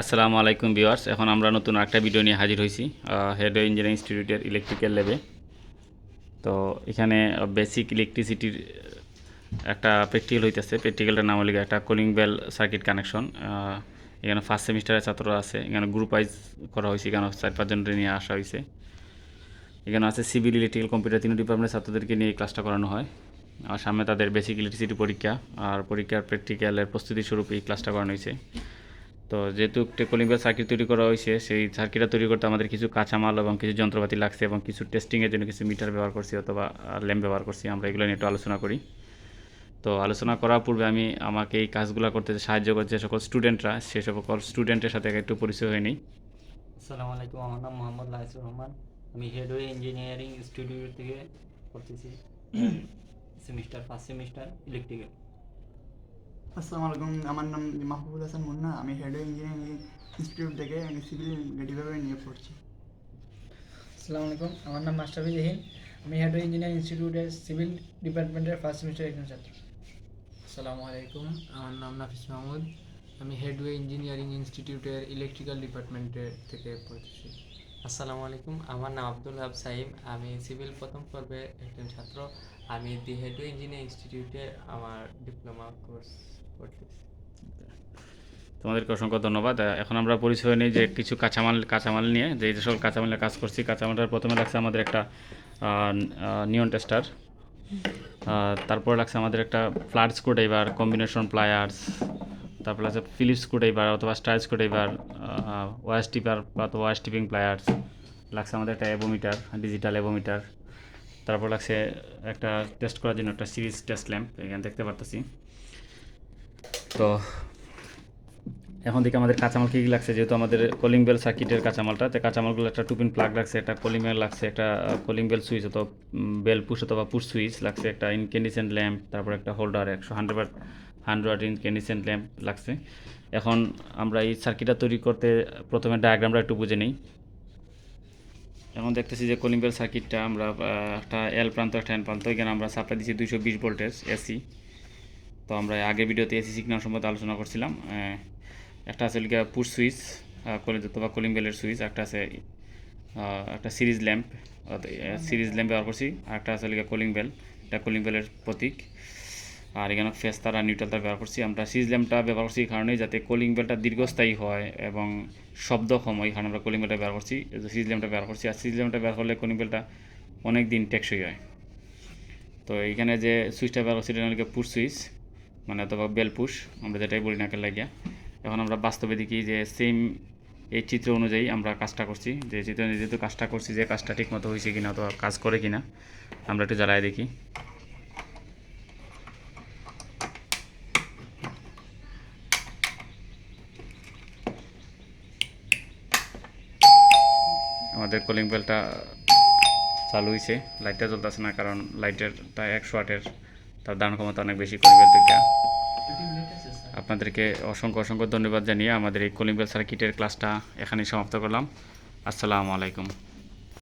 আসসালামু আলাইকুম ভিউয়ার্স, এখন আমরা নতুন একটা ভিডিও নিয়ে হাজির হয়েছি হেড ইঞ্জিনিয়ারিং ইনস্টিটিউটের ইলেকট্রিক্যাল ল্যাবে তো এখানে বেসিক ইলেকট্রিসিটির একটা প্র্যাকটিক্যাল হইতেছে। প্র্যাকটিক্যালটার নাম হলো একটা কলিং বেল সার্কিট কানেকশন এখানে ফার্স্ট সেমিস্টারের ছাত্ররা আছে, এখানে গ্রুপ ওয়াইজ করা হয়েছে, এখানে চার পাঁচজনকে নিয়ে আসা হয়েছে এখানে আছে সিভিল ইলেকট্রিক্যাল কম্পিউটার তিন ডিপার্টমেন্টের ছাত্রদেরকে নিয়ে ক্লাসটা করানো হয়। আর সামনে তাদের বেসিক ইলেকট্রিসিটি পরীক্ষা, আর পরীক্ষার প্র্যাকটিক্যালের প্রস্তুতি স্বরূপ এই ক্লাসটা করানো হয়েছে তো যেহেতু টেকলিং বেল সার্কিট তৈরি করা হয়েছে, সেই সার্কিটটা তৈরি করতে আমাদের কিছু কাঁচামাল এবং কিছু যন্ত্রপাতি লাগছে এবং কিছু টেস্টিংয়ের জন্য কিছু মিটার ব্যবহার করছি অথবা ল্যাম্প ব্যবহার করছি। আমরা এগুলো নিয়ে একটু আলোচনা করি। তো আলোচনা করার পূর্বে আমি আমাকে এই কাজগুলো করতে সাহায্য করছে যে সকল স্টুডেন্টরা সে সকল স্টুডেন্টের সাথে একটু পরিচয় হয়ে নিই। আসসালামু আলাইকুম, আমার নাম মোহাম্মদ লাইসুর রহমান। আমি হেডওয়ে ইঞ্জিনিয়ারিং ইনস্টিটিউট থেকে পড়তেছি সেমিস্টার ফার্স্ট সেমিস্টার ইলেকট্রিক্যাল আসসালামু আলাইকুম। আমার নাম মাহবুবুল হাসান মুন্না। আমি হেড ইঞ্জিনিয়ারিং ইনস্টিটিউট থেকে আমি সিভিল ডিপার্টমেন্ট নিয়ে পড়ছি আসসালামু আলাইকুম। আমার নাম মাস্টাফি জাহিন। আমি হেড ইঞ্জিনিয়ারিং ইনস্টিটিউটের সিভিল ডিপার্টমেন্টের ফার্স্ট সেমিস্টার একজন ছাত্র। আসসালামু আলাইকুম। আমার নাম নাফিস মাহমুদ। আমি হেডওয়ে ইঞ্জিনিয়ারিং ইনস্টিটিউটের ইলেকট্রিক্যাল ডিপার্টমেন্টের থেকে পড়তেছি। আসসালামু আলাইকুম। আমার নাম আব্দুল হাব সাইম। আমি সিভিল প্রথম পর্বে একজন ছাত্র। আমি দি হেডওয়ে ইঞ্জিনিয়ার ইনস্টিটিউটে আমার ডিপ্লোমা কোর্স তোমাদেরকে অসংখ্য ধন্যবাদ। এখন আমরা পরিচয় নিই যে কিছু কাঁচামাল কাঁচামাল নিয়ে, যে সকল কাঁচামালের কাজ করছি, কাঁচামালটার প্রথমে লাগছে আমাদের একটা নিয়ন টেস্টার তারপর লাগছে আমাদের একটা ফ্ল্যাট স্ক্রুড্রাইভার কম্বিনেশন প্লায়ার্স তারপর আছে ফিলিপস স্ক্রুড্রাইভার অথবা স্টাইল স্ক্রুড্রাইভার টিপার অথবা ওয়াশ টিপিং প্লায়ার্স লাগছে আমাদের একটা অ্যাবোমিটার ডিজিটাল অ্যাবোমিটার তারপর লাগছে একটা টেস্ট করার জন্য একটা সিরিজ টেস্ট ল্যাম্প এখানে দেখতে পারতেছি। তো এখন থেকে আমাদের কাঁচামাল কী কী লাগছে? যেহেতু আমাদের কলিং বেল সার্কিটের কাঁচামালটা, তো কাঁচামালগুলো একটা টুপিন প্লাগ লাগছে, একটা কলিং বেল লাগছে, একটা কলিং বেল সুইচ অথবা বেল পুশ অথবা পুশ সুইচ লাগছে, একটা ইনকেন্ডিসেন্ট ল্যাম্প তারপর একটা হোল্ডার একশো হান্ড্রেড হান্ড্রেড ইনকেন্ডিসেন্ট ল্যাম্প লাগছে। এখন আমরা এই সার্কিটটা তৈরি করতে প্রথমে ডায়াগ্রামটা একটু বুঝে নিই। এখন দেখতেছি যে কলিং বেল সার্কিটটা আমরা একটা এল প্রান্ত, একটা এন প্রান্ত, এখানে আমরা সাপ্লাই দিচ্ছি দুইশো বিশ ভোল্টেজ এসি তো আমরা আগের ভিডিওতে এসি সিগন্যাল সম্বন্ধে আলোচনা করছিলাম একটা আছে লিখা পুশ সুইচ কলিং অথবা কলিং বেলের সুইচ, একটা আছে একটা সিরিজ ল্যাম্প সিরিজ ল্যাম্প ব্যবহার করছি, আর একটা আছে লিখা কলিং বেল, এটা কলিং বেলের প্রতীক, আর এখানে ফেস তার আর নিউট্রাল তার ব্যবহার করছি, আমরা সিরিজ ল্যাম্পটা ব্যবহার করছি এই কারণে যাতে কলিং বেলটা দীর্ঘস্থায়ী হয় এবং শব্দ কম হয় কারণে আমরা কলিং বেলটা ব্যবহার করছি সিরিজ ল্যাম্পটা ব্যবহার করছি, আর সিরিজ ল্যাম্পটা ব্যবহার করলে কলিং বেলটা অনেক দিন টেকসই হয়। তো এইখানে যে সুইচটা ব্যবহার করছি, এটা পুশ সুইচ মানে অথবা বেল পুশ, আমরা যেটাই বলি নাকের লাগিয়া। এখন আমরা বাস্তবে দেখি যে সেম এই চিত্র অনুযায়ী আমরা কাজটা করছি, যে চিত্র অনুযায়ী যেহেতু কাজটা করছি যে কাজটা ঠিক মতো হয়েছে কিনা অথবা কাজ করে কিনা, আমরা একটু জ্বালায় দেখি। আমাদের কলিং বেলটা চালু হয়েছে লাইটটা জ্বলতেছে না, কারণ লাইটেরটা একশো ওয়াটের তার দান ক্ষমতা অনেক বেশি কলিম্বেল বেল থেকে আপনাদেরকে অসংখ্য অসংখ্য ধন্যবাদ জানিয়ে আমাদের এই কলিম্বেল বেল সার্কিটের ক্লাসটা এখানেই সমাপ্ত করলাম। আসসালামু আলাইকুম।